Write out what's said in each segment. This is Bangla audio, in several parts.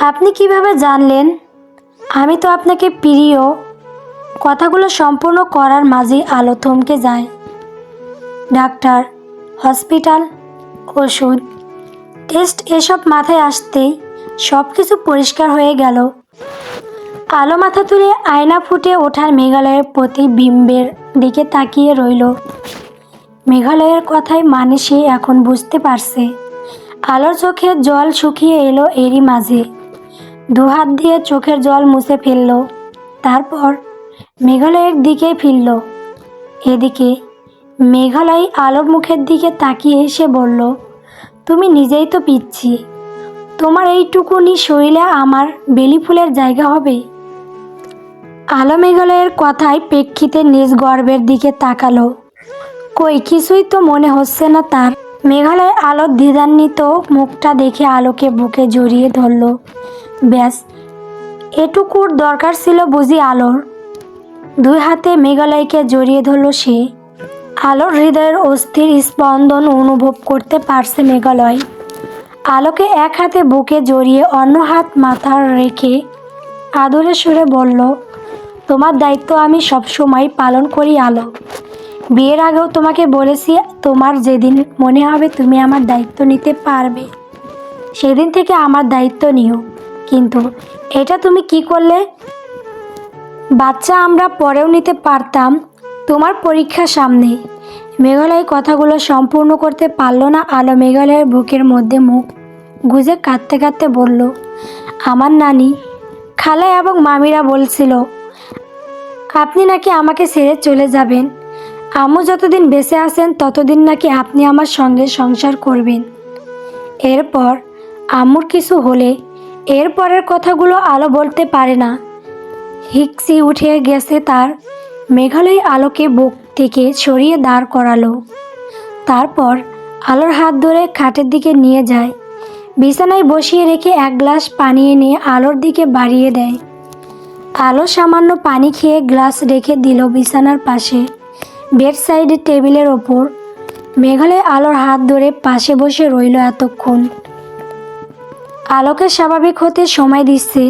আপনি কীভাবে জানলেন? আমি তো আপনাকে প্রিয়। কথাগুলো সম্পূর্ণ করার মাঝেই আলো থমকে যায়। ডাক্তার, হসপিটাল, ওষুধ, টেস্ট এসব মাথায় আসতেই সব কিছু পরিষ্কার হয়ে গেল। আলো মাথা তুলে আয়না ফুটে ওঠার মেঘালয়ের প্রতিবিম্বের দিকে তাকিয়ে রইল। মেঘালয়ের কথাই মানে এখন বুঝতে পারছে। আলোর চোখে জল শুকিয়ে এলো এরই মাঝে। দুহাত দিয়ে চোখের জল মুছে ফেলল। তারপর মেঘালয়ের দিকে ফিরল। এদিকে মেঘালয় আলোর মুখের দিকে তাকিয়ে এসে বলল, তুমি নিজেই তো পিচ্ছি। তোমার এইটুকুনি শরীরে আমার বেলি ফুলের জায়গা হবে? আলো মেঘালয়ের কথায় প্রেক্ষিতে নিজ গর্বের দিকে তাকালো। কই, কিছুই তো মনে হচ্ছে না তার। মেঘালয় আলোর দ্বিধান্বিত মুখটা দেখে আলোকে বুকে জড়িয়ে ধরল। ব্যাস, এটুকুর দরকার ছিল বুঝি আলোর। দুই হাতে মেঘালয়কে জড়িয়ে ধরল সে। আলোর হৃদয়ের অস্থির স্পন্দন অনুভব করতে পারছে মেঘালয়। আলোকে এক হাতে বুকে জড়িয়ে অন্য হাত মাথার রেখে আদরে সুরে বলল, তোমার দায়িত্ব আমি সবসময় পালন করি আলো। বিয়ের আগেও তোমাকে বলেছি, তোমার যেদিন মনে হবে তুমি আমার দায়িত্ব নিতে পারবে। সেদিন থেকে আমার দায়িত্ব নিও। কিন্তু এটা তুমি কি করলে? বাচ্চা আমরা পরেও নিতে পারতাম, তোমার পরীক্ষা সামনে। মেঘালয় কথাগুলো সম্পূর্ণ করতে পারল না আলো মেঘালয়ের বুকের মধ্যে মুখ গুজে কাঁদতে কাঁদতে বলল, আমার নানি খালা এবং মামিরা বলছিল, আপনি নাকি আমাকে ছেড়ে চলে যাবেন। আম্মু যতদিন বেঁচে আছেন, ততদিন নাকি আপনি আমার সঙ্গে সংসার করবেন। এরপর আম্মুর কিছু হলে এরপরের কথাগুলো আলো বলতে পারে না। হিকসি উঠে গেছে তার মেঘালয় আলোকে বুক থেকে সরিয়ে দাঁড় করালো। তারপর আলোর হাত ধরে খাটের দিকে নিয়ে যায়। বিছানায় বসিয়ে রেখে এক গ্লাস পানি এনে আলোর দিকে বাড়িয়ে দেয়। আলো সামান্য পানি খেয়ে গ্লাস রেখে দিল বিছানার পাশে। বেড সাইডে টেবিলের ওপর মেঘালয় আলোর হাত ধরে পাশে বসে রইল এতক্ষণ। আলোকে স্বাভাবিক হতে সময় দিচ্ছে।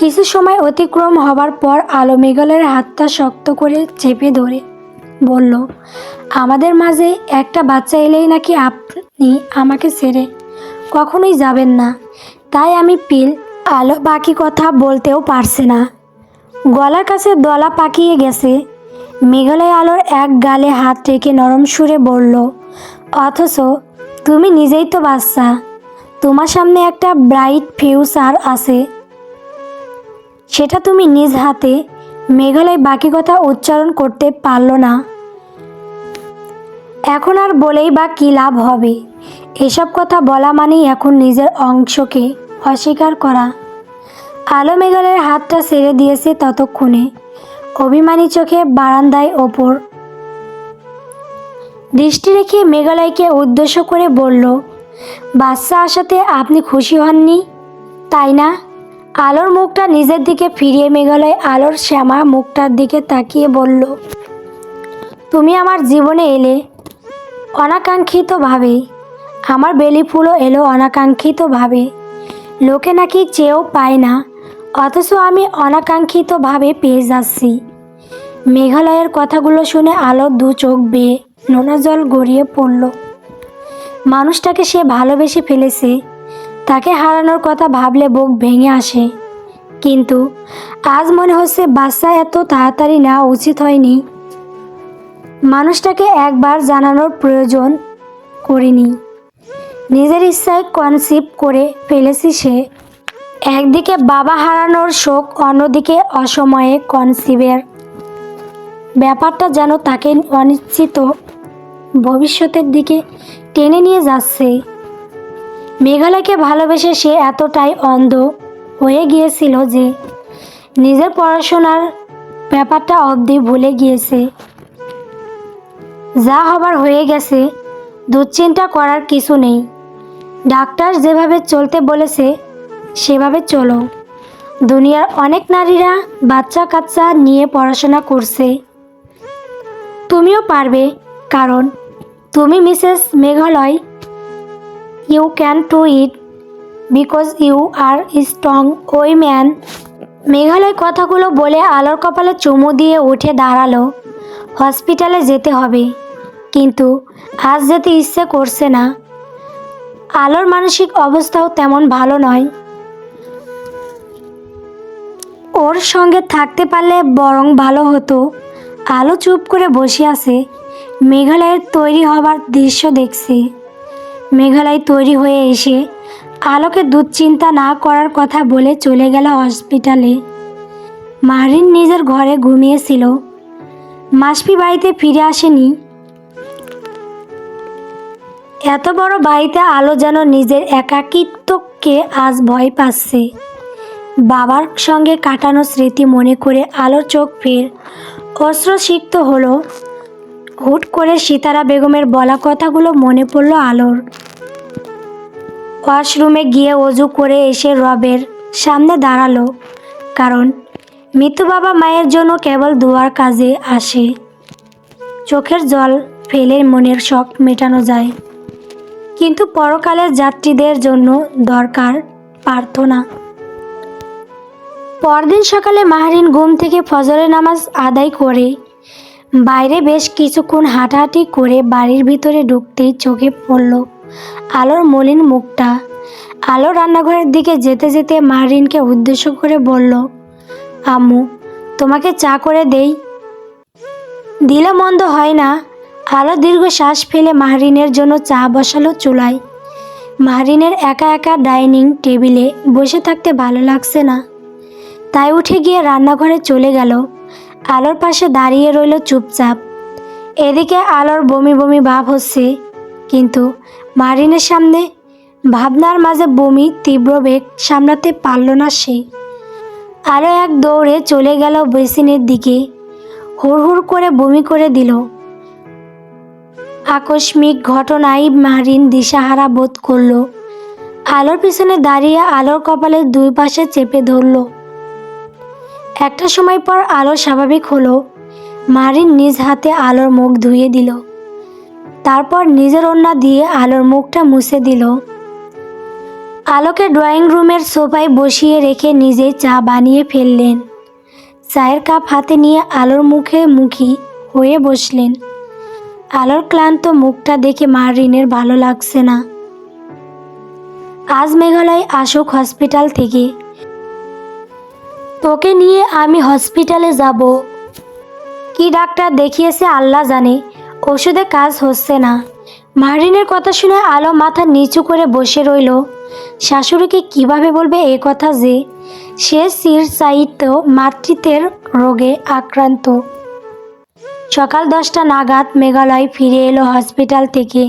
কিছু সময় অতিক্রম হবার পর আলো মেঘালয়ের হাতটা শক্ত করে চেপে ধরে। বলল, আমাদের মাঝে একটা বাচ্চা এলেই নাকি আপনি আমাকে ছেড়ে কখনোই যাবেন না। তাই আমি পিল, আলো বাকি কথা বলতেও পারছে না। গলার কাছে দলা পাকিয়ে গেছে। মেঘালয় আলোর এক গালে হাত রেখে নরম সুরে বলল, অথচ তুমি নিজেই তো বাচ্চা। তোমার সামনে একটা ব্রাইট ফিউচার আছে। সেটা তুমি নিজ হাতে মেঘালয় বাকি কথা উচ্চারণ করতে পারল না। এখন আর বলেই বা কী লাভ হবে? এসব কথা বলা মানেই এখন নিজের অংশকে অস্বীকার করা। আলো মেঘালয়ের হাতটা ছেড়ে দিয়েছে ততক্ষণে। অভিমানী চোখে বারান্দায় ওপর। দৃষ্টি রেখে মেঘালয়কে উদ্দেশ্য করে বলল বাচ্চা আসাতে আপনি খুশি হননি? তাই না? আলোর মুখটা নিজের দিকে ফিরিয়ে মেঘালয় আলোর শ্যামা মুখটার দিকে তাকিয়ে বলল, তুমি আমার জীবনে এলে অনাকাঙ্ক্ষিতভাবে, আমার বেলি ফুলও এলো অনাকাঙ্ক্ষিতভাবে। লোকে নাকি চেয়েও পায় না, অথচ আমি অনাকাঙ্ক্ষিতভাবে পেয়ে যাচ্ছি। মেঘালয়ের কথাগুলো শুনে আলো দু চোখ বেয়ে নোনা জল গড়িয়ে পড়ল। মানুষটাকে সে ভালোবেসে ফেলেছে, তাকে হারানোর কথা ভাবলে বুক ভেঙে আসে। কিন্তু আজ মনে হচ্ছে বাচ্চা এত তাড়াতাড়ি নেওয়া উচিত হয়নি। মানুষটাকে একবার জানানোর প্রয়োজন করিনি। নিজের ইচ্ছায় কনসিভ করে ফেলেছি সে। একদিকে বাবা হারানোর শোক, অন্যদিকে অসময়ে কনসিভের ব্যাপারটা যেন তাকে অনিশ্চিত ভবিষ্যতের দিকে টেনে নিয়ে যাচ্ছে। মেঘালয়কে ভালোবেসে সে এতটাই অন্ধ হয়ে গিয়েছিল যে নিজের পড়াশোনার ব্যাপারটা অবধি ভুলে গিয়েছে। যা হবার হয়ে গেছে, দুশ্চিন্তা করার কিছু নেই। ডাক্তার যেভাবে চলতে বলেছে, সেভাবে চলো। দুনিয়ার অনেক নারীরা বাচ্চা কাচ্চা নিয়ে পড়াশোনা করছে। তুমিও পারবে, কারণ তুমি Mrs Meghalaya you can do it because you are strong ওই ম্যান মেঘালয় কথাগুলো বলে আলোর কপালে চুমু দিয়ে উঠে দাঁড়াল। হসপিটালে যেতে হবে। কিন্তু আজ যেতে ইচ্ছে করছে না। আলোর মানসিক অবস্থাও তেমন ভালো নয়। ওর সঙ্গে থাকতে পারলে বরং ভালো হতো। আলো চুপ করে বসে আছে। মেঘালয়ের তৈরি হবার দৃশ্য দেখছি। মেঘালয় তৈরি হয়ে এসে আলোকে দুশ্চিন্তা না করার কথা বলে চলে গেল হসপিটালে। মাহরিন নিজের ঘরে ঘুমিয়েছিল। মাসপি বাড়িতে ফিরে আসেনি। এত বড় বাড়িতে আলো যেন নিজের একাকিত্বকে আজ ভয় পাচ্ছে। বাবার সঙ্গে কাটানো স্মৃতি মনে করে আলো চোখ ফের অস্ত্রসিক্ত হলো। হুট করে সীতারা বেগমের বলা কথাগুলো মনে পড়ল আলোর। ওয়াশরুমে গিয়ে অজু করে এসে রবের সামনে দাঁড়াল, কারণ মৃত্যু বাবা মায়ের জন্য কেবল দুয়ার কাজে আসে। চোখের জল ফেলে মনের শখ মেটানো যায়। কিন্তু পরকালের যাত্রীদের জন্য দরকার প্রার্থনা। পরদিন সকালে মাহরিন ঘুম থেকে ফজরের নামাজ আদায় করে বাইরে বেশ কিছুক্ষণ হাঁটাহাঁটি করে বাড়ির ভিতরে ঢুকতেই চোখে পড়ল আলোর মলিন মুখটা। আলো রান্নাঘরের দিকে যেতে যেতে মাহরিনকে উদ্দেশ্য করে বলল, আম্মু, তোমাকে চা করে দেই। দিলে মন্দ হয় না। আলো দীর্ঘ শ্বাস ফেলে মাহরিনের জন্য চা বসালো চুলায়। মাহরিনের একা একা ডাইনিং টেবিলে বসে থাকতে ভালো লাগছে না। তাই উঠে গিয়ে রান্নাঘরে চলে গেল। আলোর পাশে দাঁড়িয়ে রইল চুপচাপ। এদিকে আলোর বমি বমি ভাব হচ্ছে, কিন্তু মারিনের সামনে ভাবনার মাঝে বমি তীব্র বেগ সামলাতে পারল না সে। আরও এক দৌড়ে চলে গেল বেসিনের দিকে হুড় করে বমি করে দিল। আকস্মিক ঘটনায় মারিন দিশাহারা বোধ করল, আলোর পিছনে দাঁড়িয়ে আলোর কপালের দুই পাশে চেপে ধরলো। একটা সময় পর আলো স্বাভাবিক হলো। মারিন নিজ হাতে আলোর মুখ ধুয়ে দিল। তারপর নিজের ওন্না দিয়ে আলোর মুখটা মুছে দিল। আলোকে ড্রয়িং রুমের সোফায় বসিয়ে রেখে নিজেই চা বানিয়ে ফেললেন। চায়ের কাপ হাতে নিয়ে আলোর মুখে মুখী হয়ে বসলেন। আলোর ক্লান্ত মুখটা দেখে মারিনের ভালো লাগছে না। আজ মেঘালয় আসুক হসপিটাল থেকে। তোকে নিয়ে আমি হসপিটালে যাব। কি ডাক্তার দেখিয়েছে আল্লাহ জানে, ওষুধে কাজ হচ্ছে না। মারিনের কথা শুনে আলো মাথা নিচু করে বসে রইল। শাশুড়িকে কীভাবে বলবে এ কথা যে, সে চিরচাইত মাতৃত্বের রোগে আক্রান্ত। সকাল দশটা নাগাদ মেঘালয় ফিরে এলো হসপিটাল থেকে।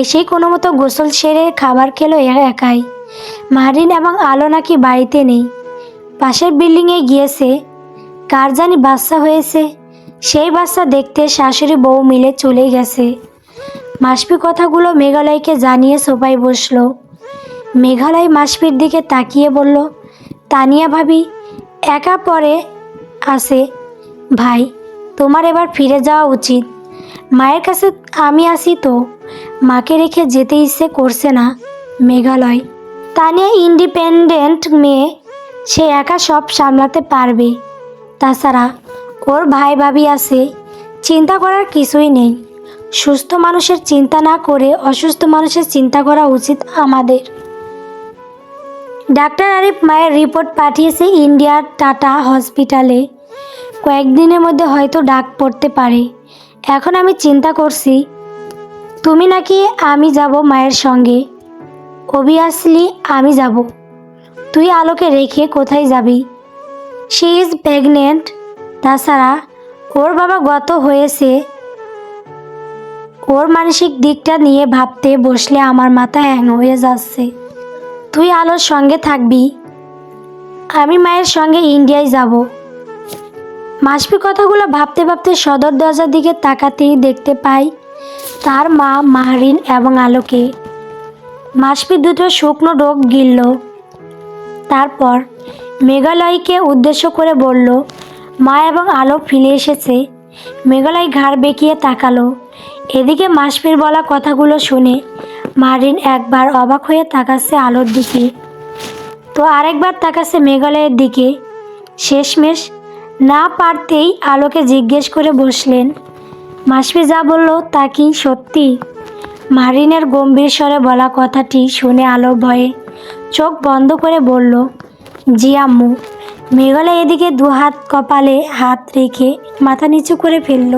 এসেই কোনো মতো গোসল সেরে খাবার খেলো একাই মারিন এবং আলো নাকি বাড়িতে নেই। পাশের বিল্ডিংয়ে গিয়েছে। কার জানি বাচ্চা হয়েছে। সেই বাচ্চা দেখতে শাশুড়ি বউ মিলে চলে গেছে। মাসপি কথাগুলো মেঘালয়কে জানিয়ে সোফায় বসল। মেঘালয় মাসপির দিকে তাকিয়ে বলল, তানিয়া ভাবি, একা পরে আসে ভাই, তোমার এবার ফিরে যাওয়া উচিত। মায়ের কাছে আমি আসি তো। মাকে রেখে যেতে ইচ্ছে করছে না মেঘালয়। তানিয়া ইন্ডিপেন্ডেন্ট মেয়ে সে একা সব সামলাতে পারবে। তাছাড়া ওর ভাই ভাবি আছে, চিন্তা করার কিছুই নেই। সুস্থ মানুষের চিন্তা না করে অসুস্থ মানুষের চিন্তা করা উচিত আমাদের। ডাক্তার আরিফ মায়ের রিপোর্ট পাঠিয়েছে ইন্ডিয়ার টাটা হসপিটালে। কয়েকদিনের মধ্যে হয়তো ডাক পড়তে পারে। এখন আমি চিন্তা করছি, তুমি নাকি আমি যাব মায়ের সঙ্গে? অবভিয়াসলি আমি যাব। তুই আলোকে রেখে কোথায় যাবি? শি ইজ প্রেগনেন্ট তাছাড়া ওর বাবা গত হয়েছে। ওর মানসিক দিকটা নিয়ে ভাবতে বসলে আমার মাথা হ্যাং হয়ে যাচ্ছে। তুই আলোর সঙ্গে থাকবি। আমি মায়ের সঙ্গে ইন্ডিয়ায় যাব। মাসপি কথাগুলো ভাবতে ভাবতে সদর দরজার দিকে তাকাতেই দেখতে পাই তার মা মাহরিন এবং আলোকে। মাসপি দুটো শুকনো ডোক গিলল। তারপর মেঘালয়কে উদ্দেশ্য করে বলল, মা এবং আলো ফিরে এসেছে। মেঘালয় ঘাড় বেঁকিয়ে তাকালো। এদিকে মাসপির বলা কথাগুলো শুনে মারিন একবার অবাক হয়ে তাকাচ্ছে আলোর দিকে। তো আরেকবার তাকাচ্ছে মেঘালয়ের দিকে। শেষমেশ না পারতেই আলোকে জিজ্ঞেস করে বসলেন মাসফি যা বলল তা কি সত্যি? মারিনের গম্ভীর স্বরে বলা কথাটি শুনে আলো ভয়ে চোখ বন্ধ করে বলল, জি আম্মু। মেঘালয় এদিকে দু হাত কপালে হাত রেখে মাথা নিচু করে ফেলল।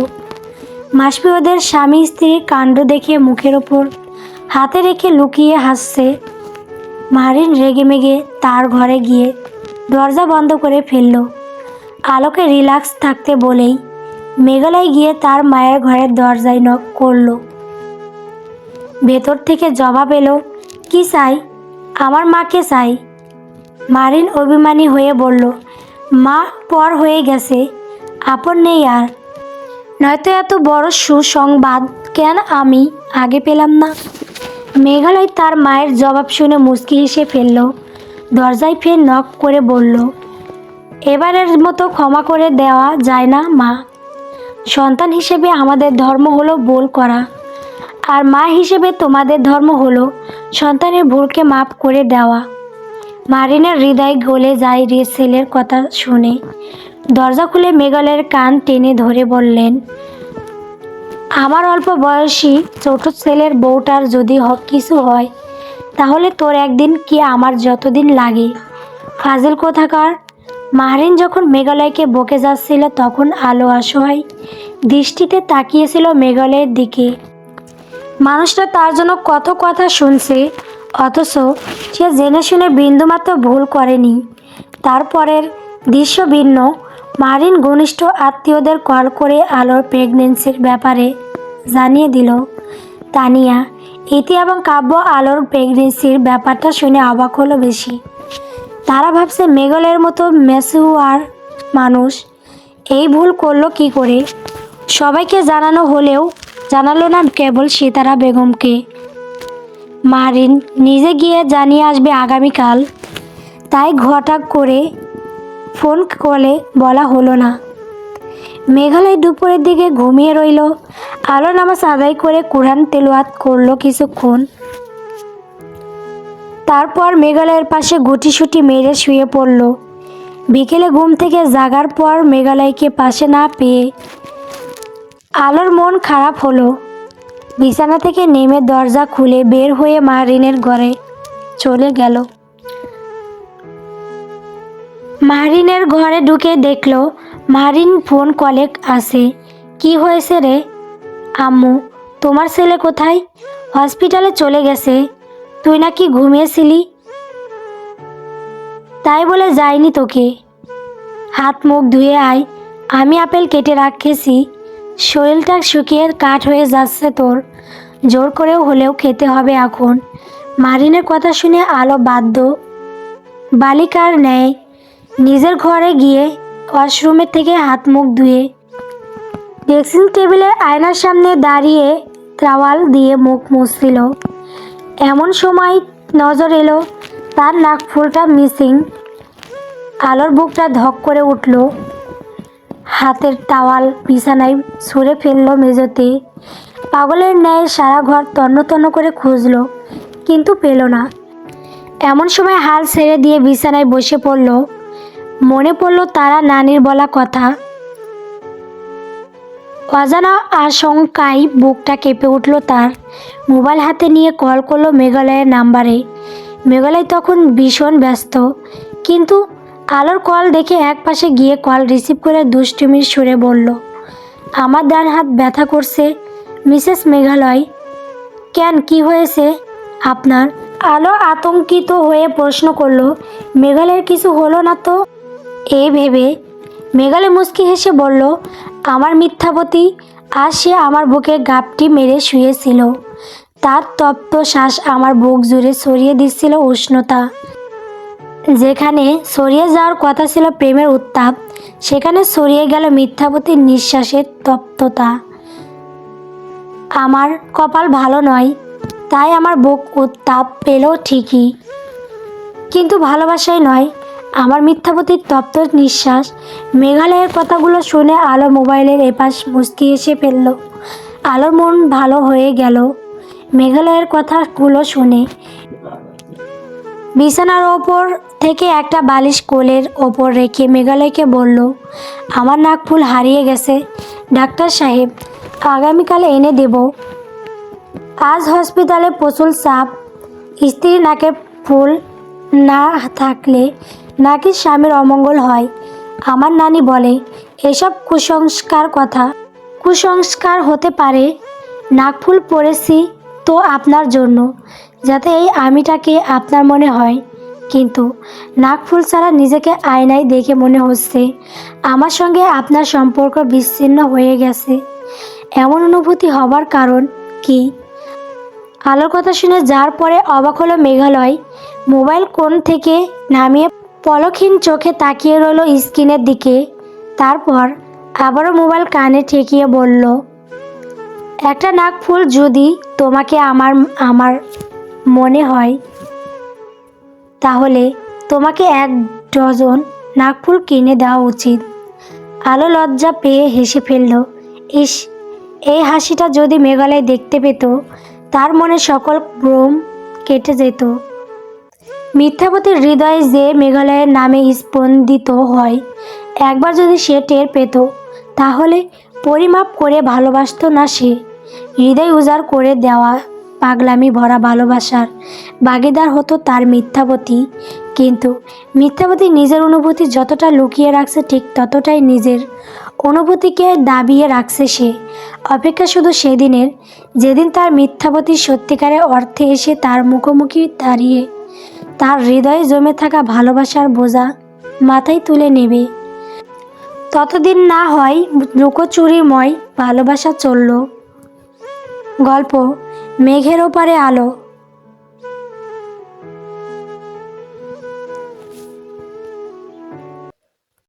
মাসফি ওদের স্বামী স্ত্রীর কাণ্ড দেখে মুখের ওপর হাতে রেখে লুকিয়ে হাসছে। মারিন রেগে মেগে তার ঘরে গিয়ে দরজা বন্ধ করে ফেলল। আলোকে রিল্যাক্স থাকতে বলেই মেঘালয় গিয়ে তার মায়ের ঘরের দরজায় নক করল। ভেতর থেকে জবাব এলো, কি চাই? আমার মাকে চাই। মারিন অভিমানী হয়ে বলল, মা, পর হয়ে গেছে। আপন নেই আর। নয়তো এত বড় সুসংবাদ কেন আমি আগে পেলাম না? মেঘালয় তার মায়ের জবাব শুনে মুচকি হেসে ফেলল। দরজায় ফের নক করে বলল, এবারের মতো ক্ষমা করে দেওয়া যায় না, মা। সন্তান হিসেবে আমাদের ধর্ম হলো বোল করা। আর মা হিসেবে তোমাদের ধর্ম হলো সন্তানের ভুলকে মাপ করে দেওয়া। মারিনের হৃদয় গলে যায় রে ছেলের কথা শুনে। দরজা খুলে মেঘালয়ের কান টেনে ধরে বললেন, আমার অল্প বয়সী ছোট ছেলের বউটার যদি কিছু হয়, তাহলে তোর একদিন কি আমার যতদিন লাগে? ফাজিল কোথাকার? মাহরিন যখন মেঘালয়কে বকে যাচ্ছিল, তখন আলো অসহায় দৃষ্টিতে তাকিয়েছিল মেঘালয়ের দিকে। মানুষটা তার জন্য কত কথা শুনছে, অথচ সে জেনে শুনে বিন্দুমাত্র ভুল করেনি। তারপরের দৃশ্য ভিন্ন। মারিন ঘনিষ্ঠ আত্মীয়দের কল করে আলোর প্রেগনেন্সির ব্যাপারে জানিয়ে দিল, তানিয়া, ইতি এবং কাব্য আলোর প্রেগনেন্সির ব্যাপারটা শুনে অবাক হলো বেশি। তারা ভাবছে মেঘলের মতো মেসুয়ার মানুষ এই ভুল করল কি করে? সবাইকে জানানো হলেও জানালো না কেবল সীতারা বেগমকে। মারিন নিজে গিয়ে জানিয়ে আসবে আগামীকাল। তাই ঘটা করে ফোন কলে বলা হলো না। মেঘালয় দুপুরের দিকে ঘুমিয়ে রইল। আলো নামাজ আদায় করে কোরআন তেলোয়াত করল কিছুক্ষণ। তারপর মেঘালয়ের পাশে গুটিসুটি মেরে শুয়ে পড়ল। বিকেলে ঘুম থেকে জাগার পর মেঘালয়কে পাশে না পেয়ে আলোর মন খারাপ হলো। বিছানা থেকে নেমে দরজা খুলে বের হয়ে মারিনের ঘরে চলে গেল। মারিনের ঘরে ঢুকে দেখল মারিন ফোন কলে আসে কি হয়েছে রে? আম্মু, তোমার ছেলে কোথায়? হসপিটালে চলে গেছে। তুই নাকি ঘুমিয়েছিলি? তাই বলে যায়নি তোকে। হাত মুখ ধুয়ে আয়, আমি আপেল কেটে রাখেছি। শরীরটা শুকিয়ে কাঠ হয়ে যাচ্ছে তোর। জোর করেও হলেও খেতে হবে এখন। মারিনের কথা শুনে আলো বাধ্য। বালিকার ন্যায় নিজের ঘরে গিয়ে ওয়াশরুমের থেকে হাত মুখ ধুয়ে ড্রেসিং টেবিলের আয়নার সামনে দাঁড়িয়ে তাওয়াল দিয়ে মুখ মুছছিল এমন সময় নজর এলো, তার নাক ফুলটা মিসিং আলোর বুকটা ধক করে উঠল। হাতের টাওয়াল বিছানায় ছুঁড়ে ফেলল মেঝোতে পাগলের ন্যায় সারা ঘর তন্ন তন্ন করে খুঁজলো, কিন্তু পেল না। এমন সময় হাল ছেড়ে দিয়ে বিছানায় বসে পড়ল। মনে পড়ল তারা নানির বলা কথা। অজানা আশঙ্কায় বুকটা কেঁপে উঠল তার। মোবাইল হাতে নিয়ে কল করল মেঘালয়ের নাম্বারে। মেঘালয় তখন ভীষণ ব্যস্ত, কিন্তু আলোর কল দেখে এক পাশে গিয়ে কল রিসিভ করে দুষ্টুমির সুরে বলল, আমার ডান হাত ব্যথা করছে, মিসেস মেঘালয়। কেন, কি হয়েছে? আপনার আলো আতঙ্কিত হয়ে প্রশ্ন করল, মেঘালয়ের কিছু হলো না তো? এই ভেবে? মেঘালয় মুচকি হেসে বলল, আমার মিথ্যাপতি, আর সে আমার বুকে গাপটি মেরে শুয়েছিল। তার তপ্ত শ্বাস আমার বুক জুড়ে ছড়িয়ে দিচ্ছিল উষ্ণতা। যেখানে সরিয়ে যাওয়ার কথা ছিল প্রেমের উত্তাপ, সেখানে সরিয়ে গেল মিথ্যাপতির নিঃশ্বাসের তপ্ততা। আমার কপাল ভালো নয়, তাই আমার বুক উত্তাপ পেল ঠিকই। কিন্তু ভালোবাসাই নয়, আমার মিথ্যাপতির তপ্ত নিঃশ্বাস, মেঘালয়ের কথাগুলো শুনে আলো মোবাইলের এপাশ মুচকি এসে ফেলল। আলোর মন ভালো হয়ে গেল, মেঘালয়ের কথাগুলো শুনে। বিছানার ওপর থেকে একটা বালিশ কোলের ওপর রেখে মেঘালয়কে বলল, আমার নাকফুল হারিয়ে গেছে। ডাক্তার সাহেব, আগামীকালে এনে দেব। আজ হসপিটালে প্রচুর চাপ। স্ত্রী নাকের ফুল না থাকলে নাকি স্বামীর অমঙ্গল হয়। আমার নানি বলে, এসব কুসংস্কার কথা। কুসংস্কার হতে পারে। নাকফুল পরেছি তো আপনার জন্য, যাতে এই আমিটাকে আপনার মনে হয়। কিন্তু নাকফুল ছাড়া নিজেকে আয়নায় দেখে মনে হচ্ছে আমার সঙ্গে আপনার সম্পর্ক বিচ্ছিন্ন হয়ে গেছে। এমন অনুভূতি হবার কারণ কি? আলোর কথা শুনে যার পরে অবাক হলো মেঘালয়, মোবাইল কোন থেকে নামিয়ে পলক্ষীন চোখে তাকিয়ে রইল স্ক্রিনের দিকে। তারপর আবারও মোবাইল কানে ঠেকিয়ে বলল, একটা নাকফুল যদি তোমাকে আমার আমার মনে হয় তাহলে তোমাকে এক ডজন নাকফুল কিনে দেওয়া উচিত। আলো লজ্জা পেয়ে হেসে ফেলল, ইস, এই হাসিটা যদি মেঘালয় দেখতে পেত, তার মনে সকল ভ্রম কেটে যেত। মিথ্যাপতির হৃদয়ে যে মেঘালয়ের নামে স্পন্দিত হয়, একবার যদি সে টের পেত, তাহলে পরিমাপ করে ভালোবাসতো না সে। হৃদয় উজাড় করে দেওয়া পাগলামি ভরা ভালোবাসার। বাগিদার হতো তার মিথ্যাপতি কিন্তু মিথ্যাপতি নিজের অনুভূতি যতটা লুকিয়ে রাখছে ঠিক ততটাই নিজের অনুভূতিকে দাবিয়ে রাখছে সে। অপেক্ষা শুধু সেদিনের, যেদিন তার মিথ্যাপতি সত্যিকারের অর্থে এসে তার মুখোমুখি দাঁড়িয়ে তার হৃদয়ে জমে থাকা ভালোবাসার বোঝা মাথায় তুলে নেবে। ততদিন না হয় লুকোচুরিময় ভালোবাসা চলল। গল্প মেঘের ওপারে আলো।